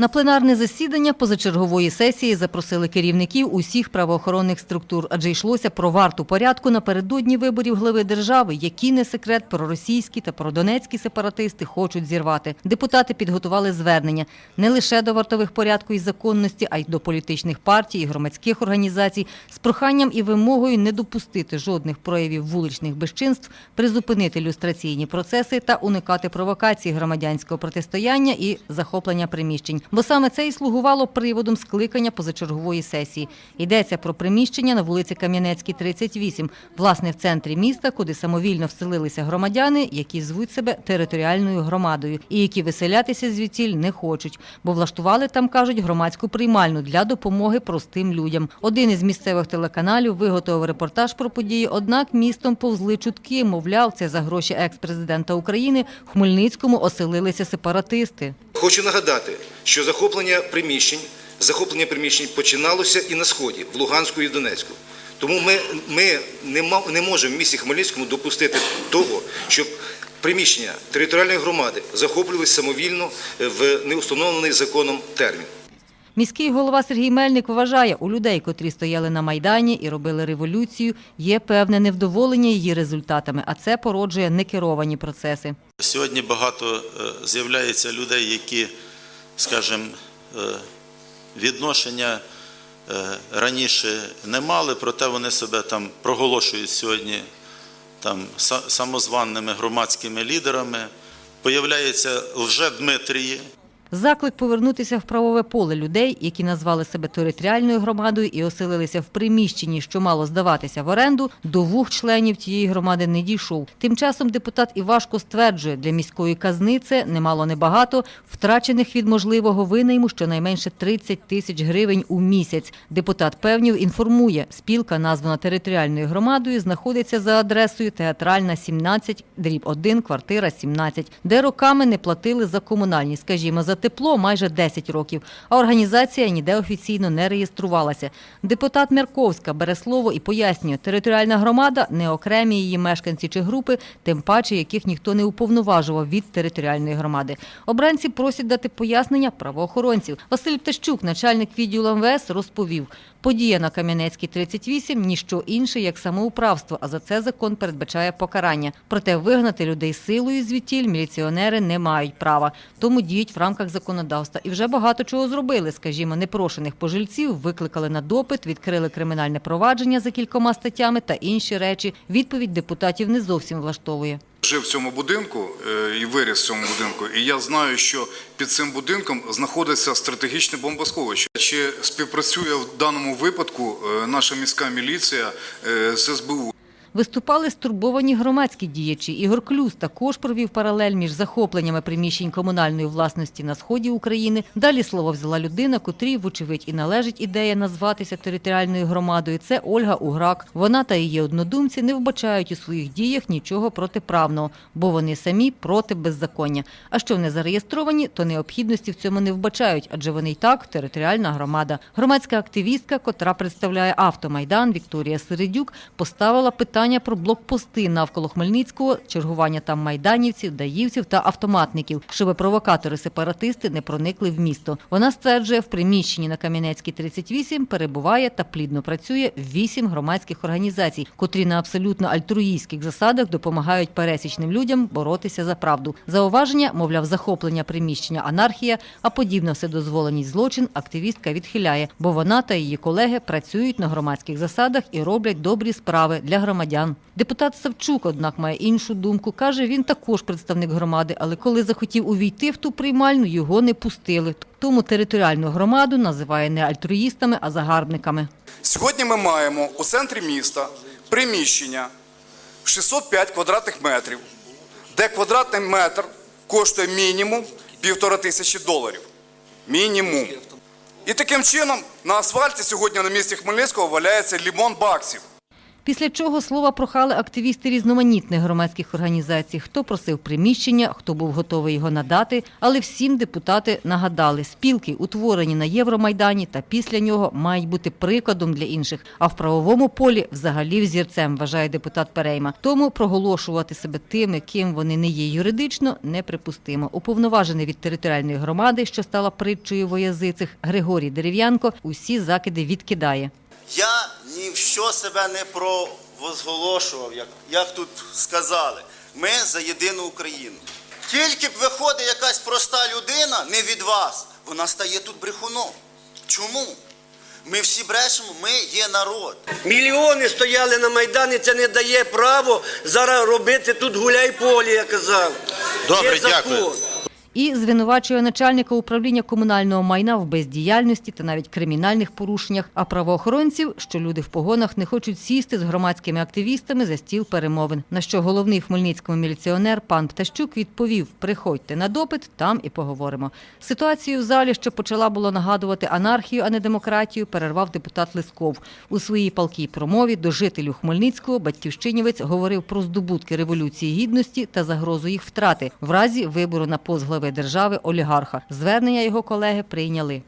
На пленарне засідання позачергової сесії запросили керівників усіх правоохоронних структур, адже йшлося про варту порядку напередодні виборів глави держави, які не секрет проросійські та продонецькі сепаратисти хочуть зірвати. Депутати підготували звернення не лише до вартових порядку і законності, а й до політичних партій і громадських організацій з проханням і вимогою не допустити жодних проявів вуличних безчинств, призупинити люстраційні процеси та уникати провокацій громадянського протистояння і захоплення приміщень. Бо саме це і слугувало приводом скликання позачергової сесії. Йдеться про приміщення на вулиці Кам'янецькій, 38, власне, в центрі міста, куди самовільно вселилися громадяни, які звуть себе територіальною громадою і які виселятися звідтіль не хочуть, бо влаштували там, кажуть, громадську приймальну для допомоги простим людям. Один із місцевих телеканалів виготовив репортаж про події, однак містом повзли чутки, мовляв, це за гроші екс-президента України в Хмельницькому оселилися сепаратисти. Хочу нагадати, що захоплення приміщень, захоплення приміщень починалося і на сході, в Луганську і в Донецьку. Тому ми, ми не, не можемо в місті Хмельницькому допустити того, щоб приміщення територіальної громади захоплювалися самовільно в неустановлений законом термін. Міський голова Сергій Мельник вважає, у людей, котрі стояли на Майдані і робили революцію, є певне невдоволення її результатами, а це породжує некеровані процеси. Сьогодні багато е, з'являється людей, які, скажімо, е, відношення е, раніше не мали, проте вони себе там проголошують сьогодні там са- самозваними громадськими лідерами. Появляються лже-Дмитрії, Заклик повернутися в правове поле людей, які назвали себе територіальною громадою і оселилися в приміщенні, що мало здаватися в оренду, до двох членів тієї громади не дійшов. Тим часом депутат Івашко стверджує, для міської казни це немало небагато, втрачених від можливого винайму щонайменше 30 тисяч гривень у місяць. Депутат певнів інформує, спілка, названа територіальною громадою, знаходиться за адресою Театральна 17, дріб 1, квартира 17, де роками не платили за комунальні, скажімо, за тепло майже 10 років, а організація ніде офіційно не реєструвалася. Депутат Мерковська бере слово і пояснює, територіальна громада не окремі її мешканці чи групи, тим паче яких ніхто не уповноважував від територіальної громади. Обранці просять дати пояснення правоохоронців. Василь Птащук, начальник відділу МВС, розповів, подія на Кам'янецькій 38 – ніщо інше, як самоуправство, а за це закон передбачає покарання. Проте вигнати людей силою звідтіль міліціонери не мають права, тому діють в рамках законодавства. І вже багато чого зробили. Скажімо, непрошених пожильців викликали на допит, відкрили кримінальне провадження за кількома статтями та інші речі. Відповідь депутатів не зовсім влаштовує. Жив в цьому будинку е, і виріс в цьому будинку, і я знаю, що під цим будинком знаходиться стратегічне бомбосховище. Чи співпрацює в даному випадку е, наша міська міліція е, з СБУ? Виступали стурбовані громадські діячі. Ігор Клюс також провів паралель між захопленнями приміщень комунальної власності на сході України. Далі слово взяла людина, котрій, вочевидь, і належить ідея назватися територіальною громадою. Це Ольга Уграк. Вона та її однодумці не вбачають у своїх діях нічого протиправного, бо вони самі проти беззаконня. А що не зареєстровані, то необхідності в цьому не вбачають, адже вони й так територіальна громада. Громадська активістка, котра представляє автомайдан Вікторія Середюк, поставила питання про блокпости навколо Хмельницького, чергування там майданівців, даївців та автоматників, щоб провокатори-сепаратисти не проникли в місто. Вона стверджує, в приміщенні на Кам'янецькій 38 перебуває та плідно працює вісім громадських організацій, котрі на абсолютно альтруїстських засадах допомагають пересічним людям боротися за правду. Зауваження, мовляв, захоплення приміщення анархія, а подібна вседозволеність злочин активістка відхиляє, бо вона та її колеги працюють на громадських засадах і роблять добрі справи для громадян. Депутат Савчук, однак, має іншу думку. Каже, він також представник громади, але коли захотів увійти в ту приймальну, його не пустили. Тому територіальну громаду називає не альтруїстами, а загарбниками. Сьогодні ми маємо у центрі міста приміщення 605 квадратних метрів, де квадратний метр коштує мінімум півтора тисячі доларів. Мінімум. І таким чином на асфальті сьогодні на місці Хмельницького валяється лімон баксів. Після чого слова прохали активісти різноманітних громадських організацій, хто просив приміщення, хто був готовий його надати. Але всім депутати нагадали, спілки, утворені на Євромайдані та після нього, мають бути прикладом для інших. А в правовому полі взагалі взірцем, вважає депутат Перейма. Тому проголошувати себе тими, ким вони не є юридично, неприпустимо. Уповноважений від територіальної громади, що стала притчою воязицих, Григорій Дерев'янко, усі закиди відкидає. Я ні в що себе не провозголошував, як, як тут сказали. Ми за єдину Україну. Тільки б виходить якась проста людина, не від вас, вона стає тут брехуном. Чому? Ми всі брешемо, ми є народ. Мільйони стояли на Майдані, це не дає право зараз робити тут гуляй полі, я казав. Добре, Є закон. дякую. І звинувачує начальника управління комунального майна в бездіяльності та навіть кримінальних порушеннях, а правоохоронців, що люди в погонах не хочуть сісти з громадськими активістами за стіл перемовин. На що головний в Хмельницькому міліціонер пан Птащук відповів: приходьте на допит, там і поговоримо. Ситуацію в залі, що почала було нагадувати анархію, а не демократію, перервав депутат Лисков. У своїй палкій промові до жителів Хмельницького батьківщинівець говорив про здобутки революції гідності та загрозу їх втрати в разі вибору на пост глави держави олігарха. Звернення його колеги прийняли.